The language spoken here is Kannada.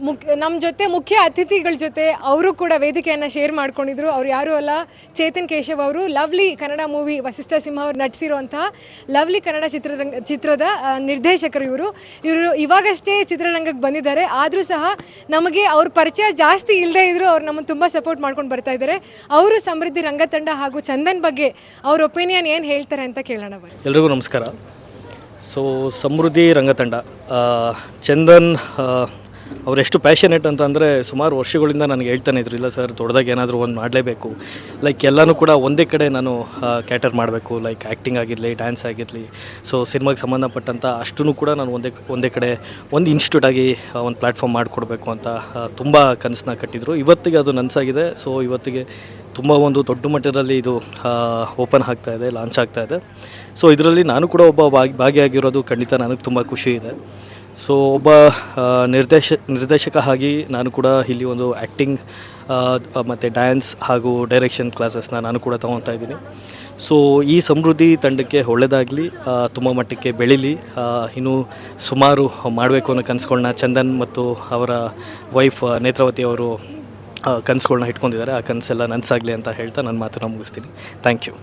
ಮುಖ್ಯ ನಮ್ಮ ಜೊತೆ ಮುಖ್ಯ ಅತಿಥಿಗಳ ಜೊತೆ ಅವರು ಕೂಡ ವೇದಿಕೆಯನ್ನು ಶೇರ್ ಮಾಡ್ಕೊಂಡಿದ್ರು. ಅವ್ರು ಯಾರು ಅಲ್ಲ, ಚೇತನ್ ಕೇಶವ್ ಅವರು ಲವ್ಲಿ ಕನ್ನಡ ಮೂವಿ ವಸಿಷ್ಠ ಸಿಂಹ ಅವರು ನಟಿಸಿರುವಂತಹ ಲವ್ಲಿ ಕನ್ನಡ ಚಿತ್ರರಂಗ, ಚಿತ್ರದ ನಿರ್ದೇಶಕರು ಇವರು. ಇವರು ಇವಾಗಷ್ಟೇ ಚಿತ್ರರಂಗಕ್ಕೆ ಬಂದಿದ್ದಾರೆ. ಆದರೂ ಸಹ ನಮಗೆ ಅವ್ರ ಪರಿಚಯ ಜಾಸ್ತಿ ಇಲ್ಲದೆ ಇದ್ದರೂ ಅವ್ರು ನಮ್ಮನ್ನು ತುಂಬ ಸಪೋರ್ಟ್ ಮಾಡ್ಕೊಂಡು ಬರ್ತಾ ಇದ್ದಾರೆ. ಅವರು ಸಮೃದ್ಧಿ ರಂಗತಂಡ ಹಾಗೂ ಚಂದನ್ ಬಗ್ಗೆ ಅವ್ರ ಒಪಿನಿಯನ್ ಏನು ಹೇಳ್ತಾರೆ ಅಂತ ಕೇಳೋಣ ಎಲ್ರಿಗೂ ನಮಸ್ಕಾರ. ಸೊ, ಸಮೃದ್ಧಿ ರಂಗತಂಡ ಚಂದನ್ ಅವರೆಷ್ಟು ಪ್ಯಾಷನೇಟ್ ಅಂತಂದರೆ ಸುಮಾರು ವರ್ಷಗಳಿಂದ ನನಗೆ ಹೇಳ್ತಾನೆ ಇದ್ರು, ಇಲ್ಲ ಸರ್, ದೊಡ್ಡದಾಗಿ ಏನಾದರೂ ಒಂದು ಮಾಡಲೇಬೇಕು. ಲೈಕ್ ಎಲ್ಲನೂ ಕೂಡ ಒಂದೇ ಕಡೆ ನಾನು ಕ್ಯಾಟರ್ ಮಾಡಬೇಕು. ಲೈಕ್ ಆ್ಯಕ್ಟಿಂಗ್ ಆಗಿರಲಿ ಡ್ಯಾನ್ಸ್ ಆಗಿರಲಿ. ಸೊ ಸಿನಿಮಾಗೆ ಸಂಬಂಧಪಟ್ಟಂಥ ಅಷ್ಟೂ ಕೂಡ ನಾನು ಒಂದೇ ಒಂದೇ ಕಡೆ ಒಂದು ಇನ್ಸ್ಟಿಟ್ಯೂಟ್ ಆಗಿ ಒಂದು ಪ್ಲ್ಯಾಟ್ಫಾರ್ಮ್ ಮಾಡಿಕೊಡ್ಬೇಕು ಅಂತ ತುಂಬ ಕನಸನ್ನ ಕಟ್ಟಿದ್ರು. ಇವತ್ತಿಗೆ ಅದು ನನಸಾಗಿದೆ. ಸೊ ಇವತ್ತಿಗೆ ತುಂಬ ಒಂದು ದೊಡ್ಡ ಮಟ್ಟದಲ್ಲಿ ಇದು ಓಪನ್ ಆಗ್ತಾ ಇದೆ ಲಾಂಚ್ ಆಗ್ತಾ ಇದೆ. ಸೊ ಇದರಲ್ಲಿ ನಾನು ಕೂಡ ಒಬ್ಬ ಭಾಗಿ, ಭಾಗಿಯಾಗಿರೋದು ಖಂಡಿತ ನನಗೆ ತುಂಬ ಖುಷಿ ಇದೆ. ಸೊ ಒಬ್ಬ ನಿರ್ದೇಶ, ನಿರ್ದೇಶಕ ಆಗಿ ನಾನು ಕೂಡ ಇಲ್ಲಿ ಒಂದು ಆ್ಯಕ್ಟಿಂಗ್ ಮತ್ತು ಡ್ಯಾನ್ಸ್ ಹಾಗೂ ಡೈರೆಕ್ಷನ್ ಕ್ಲಾಸಸ್ನ ನಾನು ಕೂಡ ತೊಗೊತಾ ಇದ್ದೀನಿ. ಸೊ ಈ ಸಮೃದ್ಧಿ ತಂಡಕ್ಕೆ ಒಳ್ಳೆಯದಾಗಲಿ ತುಂಬ ಮಟ್ಟಕ್ಕೆ ಬೆಳೀಲಿ ಇನ್ನೂ ಸುಮಾರು ಮಾಡಬೇಕು ಅನ್ನೋ ಕನಸುಗಳನ್ನ ಚಂದನ್ ಮತ್ತು ಅವರ ವೈಫ್ ನೇತ್ರಾವತಿ ಅವರು ಕನಸುಗಳನ್ನ ಇಟ್ಕೊಂಡಿದ್ದಾರೆ. ಆ ಕನಸೆಲ್ಲ ನನಸಾಗಲಿ ಅಂತ ಹೇಳ್ತಾ ನನ್ನ ಮಾತನ್ನು ಮುಗಿಸ್ತೀನಿ. Thank you